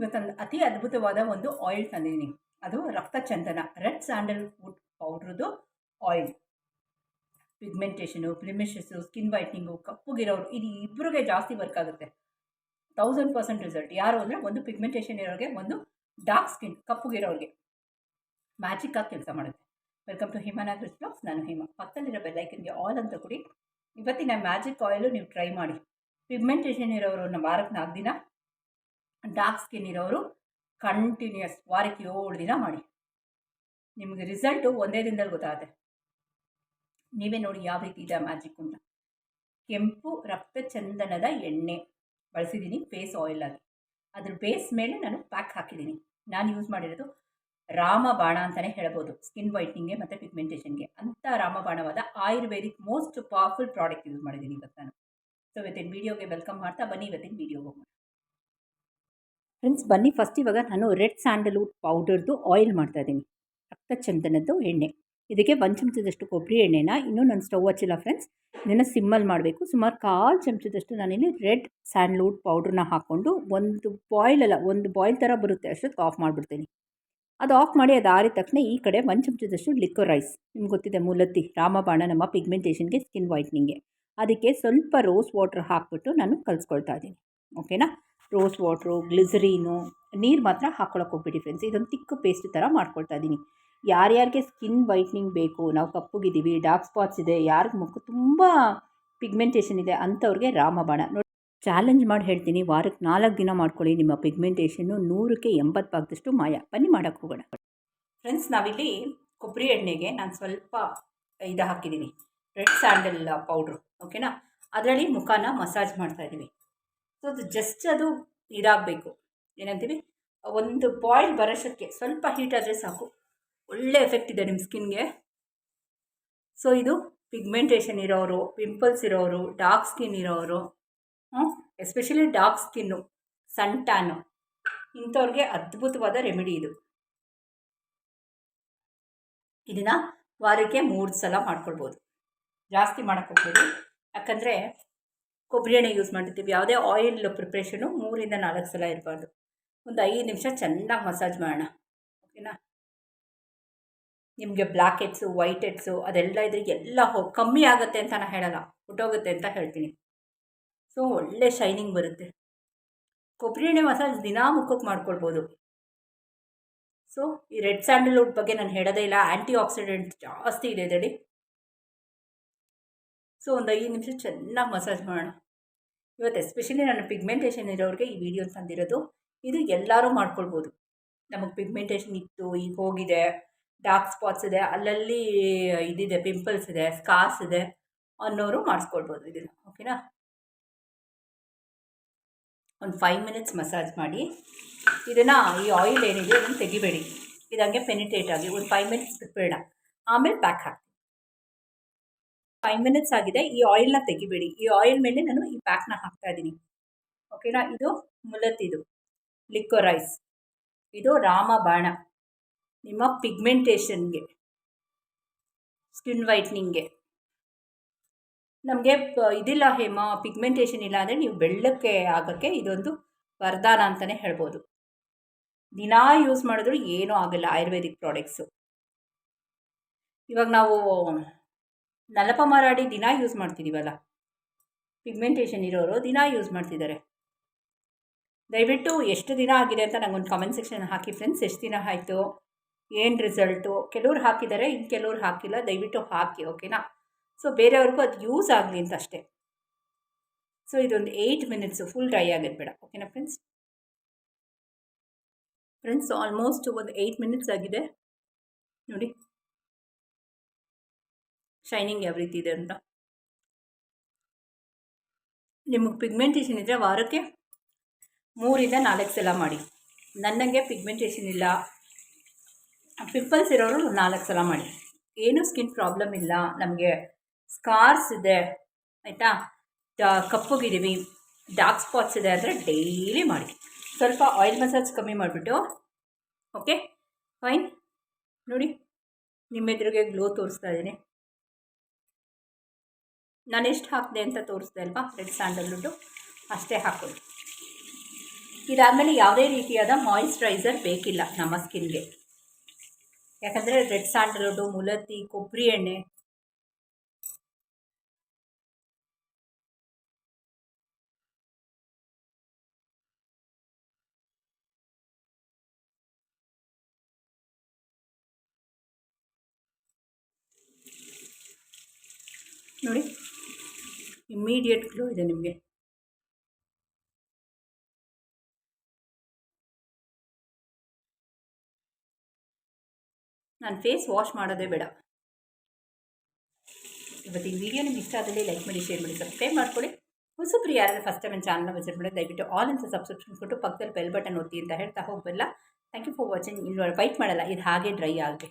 ಇವತ್ತೊಂದು ಅತಿ ಅದ್ಭುತವಾದ ಒಂದು ಆಯಿಲ್ ತಂದಿದ್ದೀನಿ. ಅದು ರಕ್ತ ಚಂದನ red sandal wood ಪೌಡ್ರದ್ದು oil pigmentation blemishes skin whitening ಕಪ್ಪುಗಿರೋರು, ಇದು ಇಬ್ಬರಿಗೆ ಜಾಸ್ತಿ ವರ್ಕ್ ಆಗುತ್ತೆ. ತೌಸಂಡ್ ಪರ್ಸೆಂಟ್ ರಿಸಲ್ಟ್ ಯಾರು ಅಂದರೆ ಒಂದು ಪಿಗ್ಮೆಂಟೇಷನ್ ಇರೋರಿಗೆ ಒಂದು ಡಾರ್ಕ್ ಸ್ಕಿನ್ ಕಪ್ಪುಗಿರೋರಿಗೆ. ಮ್ಯಾಜಿಕ್ ಆಗಿ ಕೆಲಸ ಮಾಡುತ್ತೆ. ವೆಲ್ಕಮ್ ಟು ಹಿಮಾನ ಬ್ಲಾಗ್ಸ್ ನಾನು ಹಿಮ. ಪಕ್ಕದಲ್ಲಿರೋ ಬೆಲ್ಲೈಕನ್ಗೆ ಆಲ್ ಅಂತ ಕೊಡಿ. ಇವತ್ತಿನ ಮ್ಯಾಜಿಕ್ ಆಯಿಲು ನೀವು ಟ್ರೈ ಮಾಡಿ. ಪಿಗ್ಮೆಂಟೇಷನ್ ಇರೋರು ನಮ್ಮ ವಾರಕ್ಕೆ ನಾಲ್ಕು ದಿನ. ಡಾರ್ಕ್ ಸ್ಕಿನ್ ಇರೋರು ಕಂಟಿನ್ಯೂಸ್ ವಾರಕ್ಕೆ ಏಳು ದಿನ ಮಾಡಿ. ನಿಮಗೆ ರಿಸಲ್ಟು ಒಂದೇ ದಿನದಲ್ಲಿ ಗೊತ್ತಾಗುತ್ತೆ. ನೀವೇ ನೋಡಿ ಯಾವ ರೀತಿ ಇದೆ ಮ್ಯಾಜಿಕ್ ಅಂತ. ಕೆಂಪು ರಕ್ತ ಚಂದನದ ಎಣ್ಣೆ. ಬಳಸಿದ್ದೀನಿ ಫೇಸ್ ಆಯಿಲ್ ಆಗಿ. ಅದ್ರ ಬೇಸ್ ಮೇಲೆ ನಾನು ಪ್ಯಾಕ್ ಹಾಕಿದ್ದೀನಿ. ನಾನು ಯೂಸ್ ಮಾಡಿರೋದು ರಾಮಬಾಣ ಅಂತಲೇ ಹೇಳ್ಬೋದು. ಸ್ಕಿನ್ ವೈಟ್ನಿಂಗ್ಗೆ ಮತ್ತು ಪಿಗ್ಮೆಂಟೇಷನ್ಗೆ ಅಂಥ ರಾಮಬಾಣವಾದ Ayurvedic most powerful product use ಮಾಡಿದ್ದೀನಿ ಇವತ್ತು ನಾನು. ಸೊ ಇವತ್ತಿನ ವೀಡಿಯೋಗೆ ವೆಲ್ಕಮ್ ಮಾಡ್ತಾ ಬನ್ನಿ. ಇವತ್ತಿನ ವೀಡಿಯೋಗೆ ಹೋಗೋಣ ಫ್ರೆಂಡ್ಸ್ ಬನ್ನಿ ಫಸ್ಟ್ ಇವಾಗ ನಾನು ರೆಡ್ ಸ್ಯಾಂಡಲ್ವುಡ್ ಪೌಡರ್ದು ಆಯಿಲ್ ಮಾಡ್ತಾ ಇದ್ದೀನಿ. ರಕ್ತ ಚಂದನದ್ದು ಎಣ್ಣೆ. ಇದಕ್ಕೆ ಒಂದು ಚಮಚದಷ್ಟು ಕೊಬ್ಬರಿ ಎಣ್ಣೆನ, ಇನ್ನೂ ನಾನು ಸ್ಟವ್ ಹಚ್ಚಿಲ್ಲ ಫ್ರೆಂಡ್ಸ್ ಇದನ್ನು ಸಿಮ್ಮಲ್ಲಿ ಮಾಡಬೇಕು. ಸುಮಾರು ಕಾಲು ಚಮಚದಷ್ಟು ನಾನಿಲ್ಲಿ ರೆಡ್ ಸ್ಯಾಂಡ್ಲ್ವುಡ್ ಪೌಡ್ರನ್ನ ಹಾಕ್ಕೊಂಡು ಒಂದು ಬಾಯ್ಲ್ ಅಲ್ಲ, ಒಂದು ಬಾಯ್ಲ್ ಥರ ಬರುತ್ತೆ. ಅಷ್ಟೊತ್ತು ಆಫ್ ಮಾಡಿಬಿಡ್ತೀನಿ. ಅದು ಆಫ್ ಮಾಡಿ ಅದು ಆರಿದ ತಕ್ಷಣ ಈ ಕಡೆ ಒಂದು ಚಮಚದಷ್ಟು ಲಿಕ್ವರ್ ರೈಸ್ ನಿಮ್ಗೆ ಗೊತ್ತಿದೆ ಮೂಲತ್ತಿ ರಾಮಬಾಣ ನಮ್ಮ ಪಿಗ್ಮೆಂಟೇಷನ್ಗೆ ಸ್ಕಿನ್ ವೈಟ್ನಿಂಗ್ಗೆ ಅದಕ್ಕೆ ಸ್ವಲ್ಪ ರೋಸ್ ವಾಟ್ರ್ ಹಾಕ್ಬಿಟ್ಟು ನಾನು ಕಲಿಸ್ಕೊಳ್ತಾ ಇದ್ದೀನಿ. ಓಕೆನಾ ರೋಸ್ ವಾಟ್ರು, ಗ್ಲಿಸರೀನು, ನೀರು ಮಾತ್ರ ಹಾಕ್ಕೊಳಕ್ಕೆ ಹೋಗ್ಬಿಡಿ ಫ್ರೆಂಡ್ಸ್ ಇದೊಂದು ತಿಕ್ಕು ಪೇಸ್ಟ್ ಥರ ಮಾಡ್ಕೊಳ್ತಾ ಇದ್ದೀನಿ ಯಾರ್ಯಾರಿಗೆ ಸ್ಕಿನ್ ವೈಟ್ನಿಂಗ್ ಬೇಕು, ನಾವು ಕಪ್ಪುಗಿದ್ದೀವಿ ಡಾರ್ಕ್ ಸ್ಪಾಟ್ಸ್ ಇದೆ, ಯಾರಿಗೆ ಮುಖ ತುಂಬ ಪಿಗ್ಮೆಂಟೇಷನ್ ಇದೆ ಅಂಥವ್ರಿಗೆ ರಾಮಬಾಣ. ನೋಡಿ ಚಾಲೆಂಜ್ ಮಾಡಿ ಹೇಳ್ತೀನಿ ವಾರಕ್ಕೆ ನಾಲ್ಕು ದಿನ ಮಾಡ್ಕೊಳ್ಳಿ, ನಿಮ್ಮ ಪಿಗ್ಮೆಂಟೇಷನ್ನು ನೂರಕ್ಕೆ ಎಂಬತ್ತು ಭಾಗದಷ್ಟು ಮಾಯ. ಬನ್ನಿ ಮಾಡೋಕ್ಕೆ ಹೋಗೋಣ. ಫ್ರೆಂಡ್ಸ್ ನಾವಿಲ್ಲಿ ಕೊಬ್ಬರಿ ಎಣ್ಣೆಗೆ ನಾನು ಸ್ವಲ್ಪ ಇದು ಹಾಕಿದ್ದೀನಿ ರೆಡ್ ಸ್ಯಾಂಡಲ್ ಪೌಡ್ರು ಓಕೆನಾ ಅದರಲ್ಲಿ ಮುಖನ ಮಸಾಜ್ ಮಾಡ್ತಾ ಇದ್ದೀವಿ ಸೊ ಅದು ಜಸ್ಟ್ ಅದು ಇದಾಗಬೇಕು. ಏನಂತೀವಿ? ಒಂದು ಬಾಯ್ಲ್ ಬರೋಷ್ಟಕ್ಕೆ ಸ್ವಲ್ಪ ಹೀಟ್ ಆದರೆ ಸಾಕು. ಒಳ್ಳೆ ಎಫೆಕ್ಟ್ ಇದೆ ನಿಮ್ಮ ಸ್ಕಿನ್ಗೆ ಸೊ ಇದು ಪಿಗ್ಮೆಂಟೇಷನ್ ಇರೋರು ಪಿಂಪಲ್ಸ್ ಇರೋರು ಡಾರ್ಕ್ ಸ್ಕಿನ್ ಇರೋರು especially dark skin sun tan ಇಂಥವ್ರಿಗೆ ಅದ್ಭುತವಾದ ರೆಮಿಡಿ ಇದು. ಇದನ್ನು ವಾರಕ್ಕೆ ಮೂರು ಸಲ ಮಾಡ್ಕೊಳ್ಬೋದು. ಜಾಸ್ತಿ ಮಾಡೋಕ್ಕೋಗ್ಬೋದು ಯಾಕಂದರೆ ಕೊಬ್ಬರಿ ಎಣ್ಣೆ ಯೂಸ್ ಮಾಡಿರ್ತೀವಿ ಯಾವುದೇ ಆಯಿಲ್ ಪ್ರಿಪ್ರೇಷನು ಮೂರಿಂದ ನಾಲ್ಕು ಸಲ ಇರಬಾರ್ದು. ಒಂದು ಐದು ನಿಮಿಷ ಚೆನ್ನಾಗಿ ಮಸಾಜ್ ಮಾಡೋಣ. ಓಕೆನಾ ನಿಮಗೆ ಬ್ಲ್ಯಾಕ್ ಹೆಡ್ಸು ವೈಟ್ ಹೆಡ್ಸು ಅದೆಲ್ಲ ಇದ್ರೆ ಎಲ್ಲ ಹೋ, ಕಮ್ಮಿ ಆಗುತ್ತೆ ಅಂತ ನಾನು ಹೇಳಲ್ಲ. ಹುಟ್ಟೋಗುತ್ತೆ ಅಂತ ಹೇಳ್ತೀನಿ. ಸೊ ಒಳ್ಳೆ ಶೈನಿಂಗ್ ಬರುತ್ತೆ. ಕೊಬ್ಬರಿ ಎಣ್ಣೆ ಮಸಾಜ್ ದಿನಾ ಮುಖಕ್ಕೆ ಮಾಡ್ಕೊಳ್ಬೋದು. ಸೊ ಈ ರೆಡ್ ಸ್ಯಾಂಡಲ್ವುಡ್ ಬಗ್ಗೆ ನಾನು ಹೇಳೋದೇ ಇಲ್ಲ. ಆ್ಯಂಟಿ ಆಕ್ಸಿಡೆಂಟ್ ಜಾಸ್ತಿ ಇದೆ ಇದರಲ್ಲಿ ಸೊ, ಒಂದು ಐದು ನಿಮಿಷ ಚೆನ್ನಾಗಿ ಮಸಾಜ್ ಮಾಡೋಣ. ಇವತ್ತು ಎಸ್ಪೆಷಲಿ ನಾನು ಪಿಗ್ಮೆಂಟೇಷನ್ ಇರೋರಿಗೆ ಈ ವಿಡಿಯೋ ತಂದಿರೋದು, ಇದು ಎಲ್ಲರೂ ಮಾಡ್ಕೊಳ್ಬೋದು. ನಮಗೆ ಪಿಗ್ಮೆಂಟೇಷನ್ ಇತ್ತು, ಈಗ ಹೋಗಿದೆ, ಡಾರ್ಕ್ ಸ್ಪಾಟ್ಸ್ ಇದೆ, ಅಲ್ಲಲ್ಲಿ ಇದಿದೆ, ಪಿಂಪಲ್ಸ್ ಇದೆ, ಸ್ಕಾರ್ಸ್ ಇದೆ ಅನ್ನೋರು ಮಾಡಿಸ್ಕೊಳ್ಬೋದು ಇದನ್ನು, ಓಕೆನಾ? ಒಂದು ಫೈವ್ ಮಿನಿಟ್ಸ್ ಮಸಾಜ್ ಮಾಡಿ, ಇದನ್ನು ಈ ಆಯಿಲ್ ಏನಿದೆ ಅದನ್ನು ತೆಗಿಬೇಡಿ. ಇದಂಗೆ ಹಂಗೆ ಪೆನಿಟೇಟ್ ಆಗಿ, ಒಂದು ಫೈವ್ ಮಿನಿಟ್ಸ್ ಬಿಟ್ಬೇಡ ಆಮೇಲೆ ಪ್ಯಾಕ್ ಹಾಕಿ ಫೈವ್ ಮಿನಿಟ್ಸ್ ಆಗಿದೆ. ಈ ಆಯಿಲ್ನ ತೆಗಿಬೇಡಿ. ಈ ಆಯಿಲ್ ಮೇಲೆ ನಾನು ಈ ಪ್ಯಾಕ್ನ ಹಾಕ್ತಾ ಇದ್ದೀನಿ. ಓಕೆನಾ ಇದು ಮುಲತ್ತಿದು ಲಿಕ್ವರೈಸ್ ಇದು ರಾಮಬಾಣ. ನಿಮ್ಮ ಪಿಗ್ಮೆಂಟೇಷನ್ಗೆ ಸ್ಕಿನ್ ವೈಟ್ನಿಂಗ್ಗೆ ನಮಗೆ ಇದಿಲ್ಲ ಹೇಮ ಪಿಗ್ಮೆಂಟೇಷನ್ ಇಲ್ಲ ಅಂದರೆ ನೀವು ಬೆಳ್ಳಕ್ಕೆ ಆಗೋಕ್ಕೆ ಇದೊಂದು ವರದಾನ ಅಂತಲೇ ಹೇಳ್ಬೋದು. ದಿನಾ ಯೂಸ್ ಮಾಡಿದ್ರು ಏನೂ ಆಗಲ್ಲ ಆಯುರ್ವೇದಿಕ್ ಪ್ರಾಡಕ್ಟ್ಸು ಇವಾಗ ನಾವು ನಲಪ ಮಾರಾಡಿ ದಿನ ಯೂಸ್ ಮಾಡ್ತಿದ್ದೀವಲ್ಲ ಪಿಗ್ಮೆಂಟೇಷನ್ ಇರೋರು ದಿನ ಯೂಸ್ ಮಾಡ್ತಿದ್ದಾರೆ. ದಯವಿಟ್ಟು ಎಷ್ಟು ದಿನ ಆಗಿದೆ ಅಂತ ನಂಗೊಂದು ಕಮೆಂಟ್ ಸೆಕ್ಷನ್ ಹಾಕಿ ಫ್ರೆಂಡ್ಸ್ ಎಷ್ಟು ದಿನ ಆಯಿತು? ಏನು ರಿಸಲ್ಟು ಕೆಲವ್ರು ಹಾಕಿದ್ದಾರೆ ಇನ್ನು ಕೆಲವ್ರು ಹಾಕಿಲ್ಲ, ದಯವಿಟ್ಟು ಹಾಕಿ ಓಕೆನಾ ಸೊ ಬೇರೆಯವ್ರಿಗೂ ಅದು ಯೂಸ್ ಆಗಲಿ ಅಂತ ಅಷ್ಟೇ. ಸೊ ಇದೊಂದು ಏಯ್ಟ್ ಮಿನಿಟ್ಸು ಫುಲ್ ಡ್ರೈ ಆಗೋದು ಬೇಡ ಓಕೆನಾ ಫ್ರೆಂಡ್ಸ್ ಫ್ರೆಂಡ್ಸ್ ಆಲ್ಮೋಸ್ಟ್ ಒಂದು ಏಯ್ಟ್ ಮಿನಿಟ್ಸ್ ಆಗಿದೆ. ನೋಡಿ. ಶೈನಿಂಗ್ ಯಾವ ರೀತಿ ಇದೆ ಅಂತ. ನಿಮಗೆ ಪಿಗ್ಮೆಂಟೇಷನ್ ಇದ್ದರೆ ವಾರಕ್ಕೆ ಮೂರಿಂದ ನಾಲ್ಕು ಸಲ ಮಾಡಿ. ನನಗೆ ಪಿಗ್ಮೆಂಟೇಷನ್ ಇಲ್ಲ. ಪಿಂಪಲ್ಸ್ ಇರೋರು ನಾಲ್ಕು ಸಲ ಮಾಡಿ. ಏನೂ ಸ್ಕಿನ್ ಪ್ರಾಬ್ಲಮ್ ಇಲ್ಲ. ನಮಗೆ ಸ್ಕಾರ್ಸ್ ಇದೆ. ಆಯಿತಾ? ಕಪ್ಪುಗಿದ್ದೀವಿ ಡಾರ್ಕ್ ಸ್ಪಾಟ್ಸ್ ಇದೆ ಅಂದರೆ ಡೈಲಿ ಮಾಡಿ. ಸ್ವಲ್ಪ ಆಯಿಲ್ ಮಸಾಜ್ ಕಮ್ಮಿ ಮಾಡಿಬಿಟ್ಟು ಓಕೆ ಫೈನ್ ನೋಡಿ, ನಿಮ್ಮ ಎದುರಿಗೆ ಗ್ಲೋ ತೋರಿಸ್ತಾ ಇದ್ದೀನಿ. ನಾನು ಎಷ್ಟು ಹಾಕಿದೆ ಅಂತ ತೋರಿಸ್ದೆ ಅಲ್ವಾ? ರೆಡ್ ಸ್ಯಾಂಡಲ್ವುಡ್ಡು ಅಷ್ಟೇ ಹಾಕೋದು. ಇದಾದಮೇಲೆ ಯಾವುದೇ ರೀತಿಯಾದ ಮಾಯಿಶ್ಚರೈಸರ್ ಬೇಕಿಲ್ಲ ನಮ್ಮ ಸ್ಕಿನ್ಗೆ ಯಾಕಂದರೆ ರೆಡ್ ಸ್ಯಾಂಡಲ್ವುಡ್ಡು ಮುಲತಿ ಕೊಬ್ಬರಿ ಎಣ್ಣೆ. ನೋಡಿ. ಇಮ್ಮಿಡಿಯೇಟ್ ಗ್ಲೋ ಇದೆ ನಿಮಗೆ. ನಾನು ಫೇಸ್ ವಾಶ್ ಮಾಡೋದೇ ಬೇಡ. ಇವತ್ತಿನ ವಿಡಿಯೋ ನಿಮ್ಗೆ ಇಷ್ಟ ಆದಲ್ಲಿ ಲೈಕ್ ಮಾಡಿ ಶೇರ್ ಮಾಡಿ ಸಬ್ಸ್ಕ್ರೈಬ್ ಮಾಡ್ಕೊಳ್ಳಿ. ಹೊಸಬ್ರು ಯಾರಾದ್ರೂ ಫಸ್ಟ್ ಟೈಮ್ ಚಾನಲ್ನ ವಿಸಿಟ್ ಮಾಡಿ ದಯವಿಟ್ಟು ಆಲ್ ಅಂತ ಸಬ್ಸ್ಕ್ರಿಪ್ಷನ್ ಕೊಟ್ಟು ಪಕ್ಕದಲ್ಲಿ ಬೆಲ್ ಬಟನ್ ಒತ್ತಿ ಅಂತ ಹೇಳ್ತಾ ಹೋಗಬಲ್ಲ ಥ್ಯಾಂಕ್ ಯು ಫಾರ್ ವಾಚಿಂಗ್ ಇಲ್ಲಿ ವೈಟ್ ಮಾಡಲ್ಲ. ಇದು ಹಾಗೆ ಡ್ರೈ ಆಗಲಿ